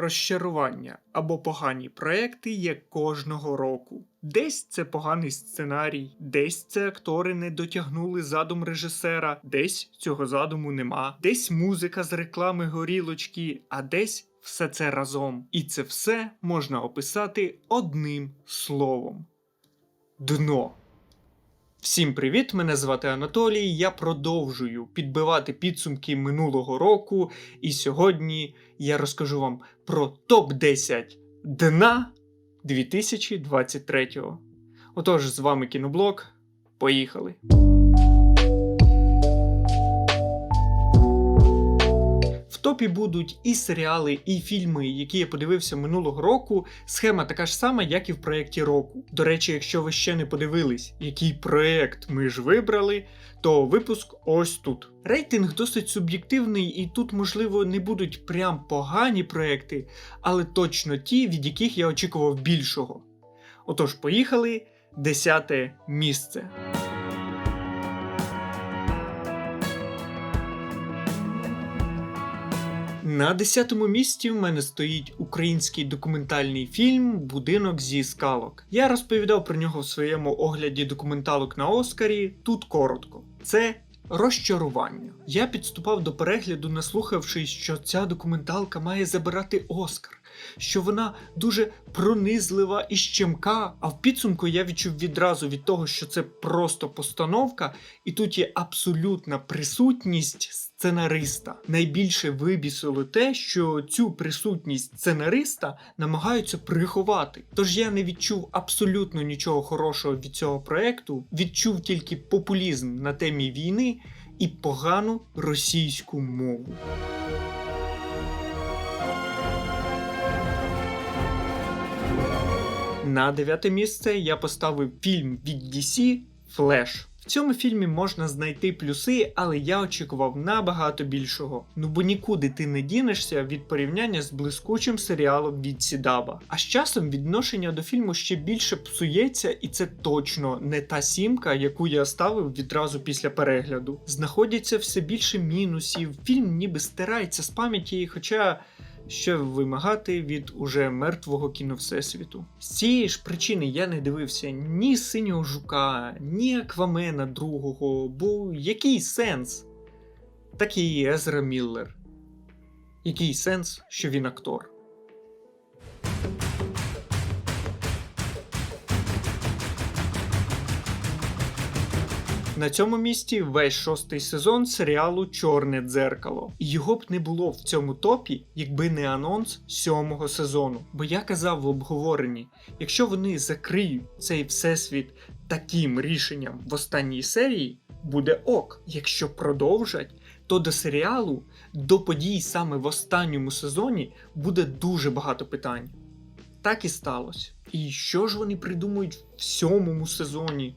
розчарування або погані проекти є кожного року. Десь це поганий сценарій, десь це актори не дотягнули задум режисера, десь цього задуму нема, десь музика з реклами горілочки, а десь все це разом. І це все можна описати одним словом: дно. Всім привіт! Мене звати Анатолій. Я продовжую підбивати підсумки минулого року, і сьогодні я розкажу вам про топ-10 дна 2023. Отож, з вами кіноблог. Поїхали! Топі будуть і серіали, і фільми, які я подивився минулого року. Схема така ж сама, як і в проєкті року. До речі, якщо ви ще не подивились, який проєкт ми ж вибрали, то випуск ось тут. Рейтинг досить суб'єктивний, і тут, можливо, не будуть прям погані проекти, але точно ті, від яких я очікував більшого. Отож, поїхали. Десяте місце. На 10-му місці в мене стоїть український документальний фільм Будинок зі скалок. Я розповідав про нього в своєму огляді документалок на Оскарі. Тут коротко. Це розчарування. Я підступав до перегляду, наслухавшись, що ця документалка має забирати Оскар, що вона дуже пронизлива і щемка. А в підсумку я відчув відразу від того, що це просто постановка, і тут є абсолютна присутність сценариста. Найбільше вибісило те, що цю присутність сценариста намагаються приховати. Тож я не відчув абсолютно нічого хорошого від цього проекту, відчув тільки популізм на темі війни і погану російську мову. На дев'яте місце я поставив фільм від DC Флеш. Цьому фільмі можна знайти плюси, але я очікував набагато більшого. Ну бо нікуди ти не дінешся від порівняння з блискучим серіалом від Сідаба. А з часом відношення до фільму ще більше псується, і це точно не та сімка, яку я ставив відразу після перегляду. Знаходяться все більше мінусів, фільм ніби стирається з пам'яті, хоча що вимагати від уже мертвого кіновсесвіту. З цієї ж причини я не дивився ні синього жука, ні Аквамена другого, бо який сенс? Так і Езра Міллер. Який сенс, що він актор? На цьому місці весь шостий сезон серіалу Чорне дзеркало. І його б не було в цьому топі, якби не анонс сьомого сезону. Бо я казав в обговоренні: якщо вони закриють цей всесвіт таким рішенням в останній серії, буде ок. Якщо продовжать, то до серіалу, до подій саме в останньому сезоні буде дуже багато питань. Так і сталося. І що ж вони придумують в сьомому сезоні?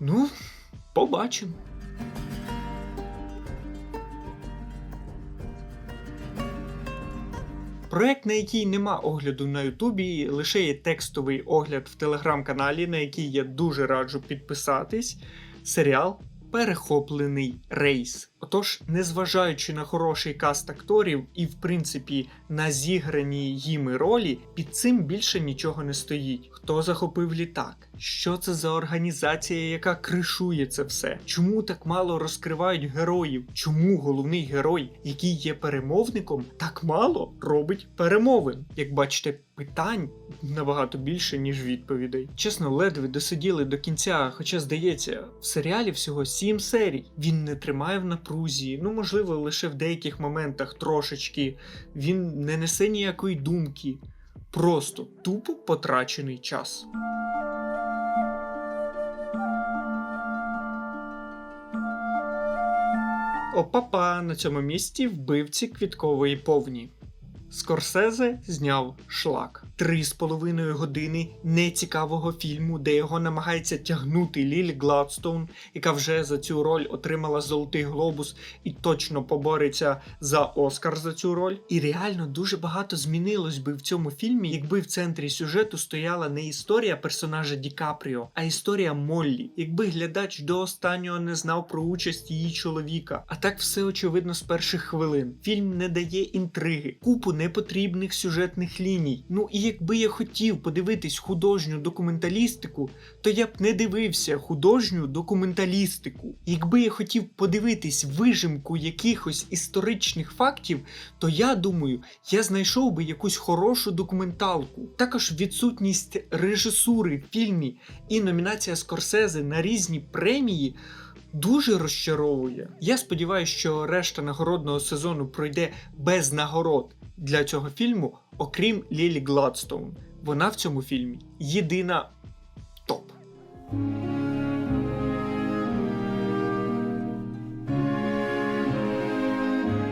Ну, побачимо. Проект, на який нема огляду на Ютубі, лише є текстовий огляд в телеграм-каналі, на який я дуже раджу підписатись. Серіал Перехоплений рейс. Отож, незважаючи на хороший каст акторів і, в принципі, на зіграні їми ролі, під цим більше нічого не стоїть. Хто захопив літак? Що це за організація, яка кришує це все? Чому так мало розкривають героїв? Чому головний герой, який є перемовником, так мало робить перемовин? Як бачите, питань набагато більше, ніж відповідей. Чесно, ледве досиділи до кінця, хоча здається, в серіалі всього сім серій. Він не тримає в напрузі, ну можливо, лише в деяких моментах трошечки. Він не несе ніякої думки. Просто тупо потрачений час. Опапа на цьому місці вбивці квіткової повні. Скорсезе зняв шлак. Три з половиною години нецікавого фільму, де його намагається тягнути Лілі Гладстоун, яка вже за цю роль отримала Золотий Глобус і точно побореться за Оскар за цю роль. І реально дуже багато змінилось би в цьому фільмі, якби в центрі сюжету стояла не історія персонажа Ді Капріо, а історія Моллі. Якби глядач до останнього не знав про участь її чоловіка. А так все очевидно з перших хвилин. Фільм не дає інтриги, купу непотрібних сюжетних ліній. Ну і якби я хотів подивитись художню документалістику, то я б не дивився художню документалістику. Якби я хотів подивитись вижимку якихось історичних фактів, то я думаю, я знайшов би якусь хорошу документалку. Також відсутність режисури в фільмі і номінація Скорсезе на різні премії. Дуже розчаровує. Я сподіваюся, що решта нагородного сезону пройде без нагород для цього фільму, окрім Лілі Гладстоун. Вона в цьому фільмі єдина топ.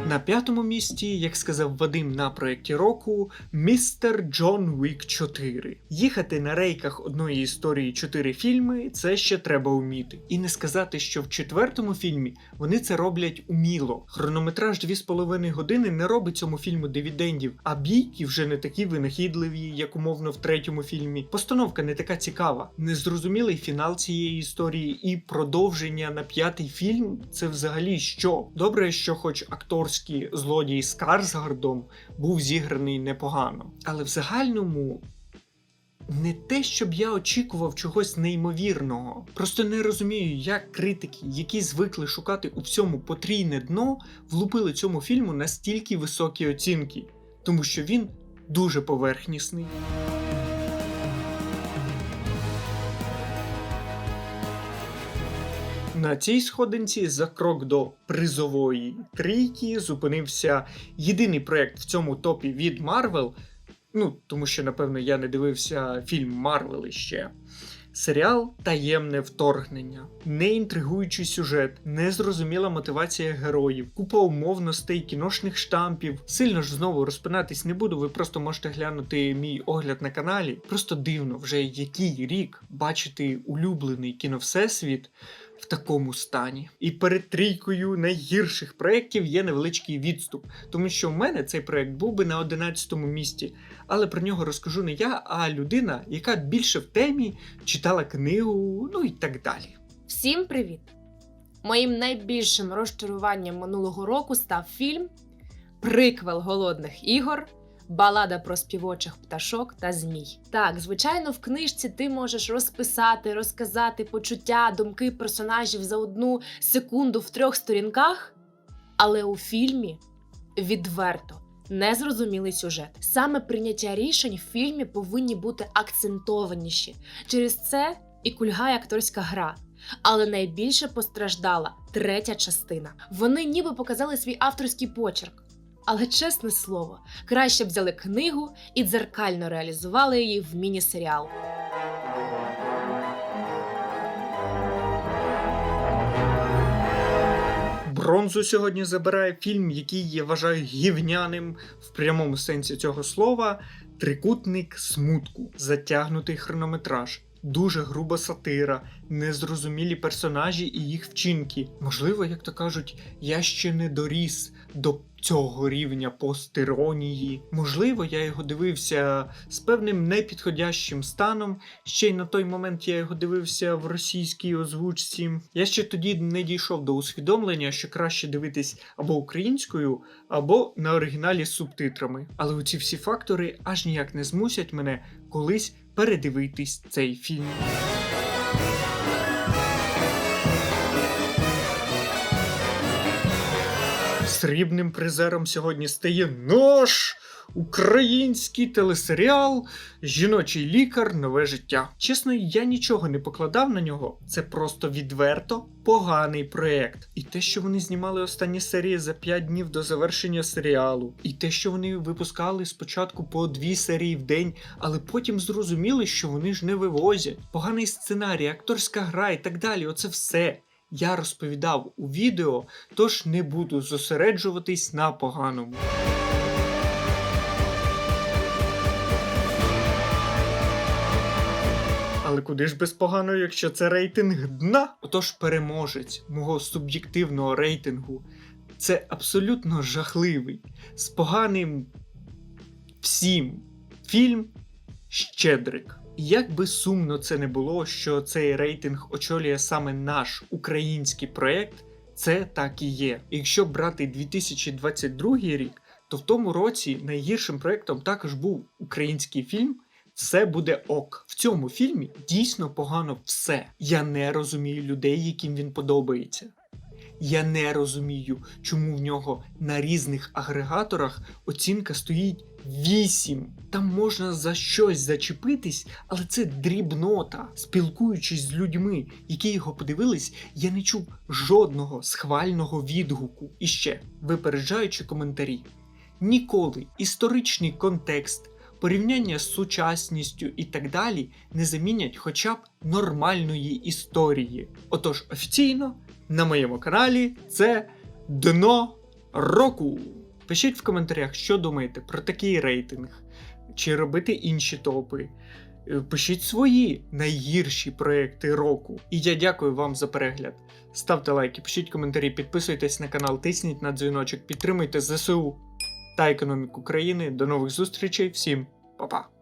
На п'ятому місці, як сказав Вадим на проєкті року, містер Джон Вік 4. Їхати на рейках одної історії 4 фільми це ще треба вміти. І не сказати, що в четвертому фільмі вони це роблять уміло. Хронометраж 2,5 години не робить цьому фільму дивідендів, а бійки вже не такі винахідливі, як умовно в третьому фільмі. Постановка не така цікава. Незрозумілий фінал цієї історії і продовження на п'ятий фільм це взагалі що? Добре, що хоч акторський злодій з Карсгардом був зіграний непогано. Але в загальному. Не те, щоб я очікував чогось неймовірного. Просто не розумію, як критики, які звикли шукати у всьому потрійне дно, влупили цьому фільму настільки високі оцінки, тому що він дуже поверхнісний. На цій сходинці за крок до призової трійки зупинився єдиний проект в цьому топі від Марвел. Ну, тому що, напевно, я не дивився фільм Марвел іще. Серіал Таємне вторгнення, неінтригуючий сюжет, незрозуміла мотивація героїв, купа умовностей, кіношних штампів. Сильно ж знову розпинатись не буду, ви просто можете глянути мій огляд на каналі. Просто дивно, вже який рік бачити улюблений кіновсесвіт в такому стані. І перед трійкою найгірших проєктів є невеличкий відступ, тому що в мене цей проєкт був би на 11-му місці, але про нього розкажу не я, а людина, яка більше в темі читала книгу, ну і так далі. Всім привіт! Моїм найбільшим розчаруванням минулого року став фільм Приквел голодних ігор. Балада про співочих пташок та змій. Так, звичайно, в книжці ти можеш розписати, розказати почуття, думки персонажів за одну секунду в трьох сторінках, але у фільмі відверто незрозумілий сюжет. Саме прийняття рішень в фільмі повинні бути акцентованіші. Через це і кульгає акторська гра. Але найбільше постраждала третя частина. Вони ніби показали свій авторський почерк. Але чесне слово, краще б взяли книгу і дзеркально реалізували її в міні-серіал. Бронзу сьогодні забирає фільм, який я вважаю гівняним в прямому сенсі цього слова. Трикутник смутку, затягнутий хронометраж, дуже груба сатира, незрозумілі персонажі і їх вчинки. Можливо, як то кажуть, я ще не доріс до цього рівня постиронії. Можливо, я його дивився з певним непідходящим станом. Ще й на той момент я його дивився в російській озвучці. Я ще тоді не дійшов до усвідомлення, що краще дивитись або українською, або на оригіналі з субтитрами. Але оці всі фактори аж ніяк не змусять мене колись передивитись цей фільм. Срібним призером сьогодні стає наш український телесеріал Жіночий лікар Нове життя. Чесно, я нічого не покладав на нього. Це просто відверто поганий проєкт. І те, що вони знімали останні серії за 5 днів до завершення серіалу, і те, що вони випускали спочатку по дві серії в день, але потім зрозуміли, що вони ж не вивозять. Поганий сценарій, акторська гра і так далі. Оце все я розповідав у відео, тож не буду зосереджуватись на поганому. Але куди ж без поганого, якщо це рейтинг дна? Отож, переможець мого суб'єктивного рейтингу це абсолютно жахливий, з поганим всім фільм Щедрик. Як би сумно це не було, що цей рейтинг очолює саме наш український проєкт, це так і є. Якщо брати 2022 рік, то в тому році найгіршим проєктом також був український фільм Все буде ок. В цьому фільмі дійсно погано все. Я не розумію людей, яким він подобається. Я не розумію, чому в нього на різних агрегаторах оцінка стоїть 8. Там можна за щось зачепитись, але це дрібнота. Спілкуючись з людьми, які його подивились, я не чув жодного схвального відгуку. І ще, випереджаючи коментарі, ніколи історичний контекст, порівняння з сучасністю і так далі не замінять хоча б нормальної історії. Отож, офіційно на моєму каналі це дно року. Пишіть в коментарях, що думаєте про такий рейтинг, чи робити інші топи. Е, Пишіть свої найгірші проекти року. І я дякую вам за перегляд. Ставте лайки, пишіть коментарі, підписуйтесь на канал, тисніть на дзвіночок, підтримуйте ЗСУ та економіку країни. До нових зустрічей, всім па-па!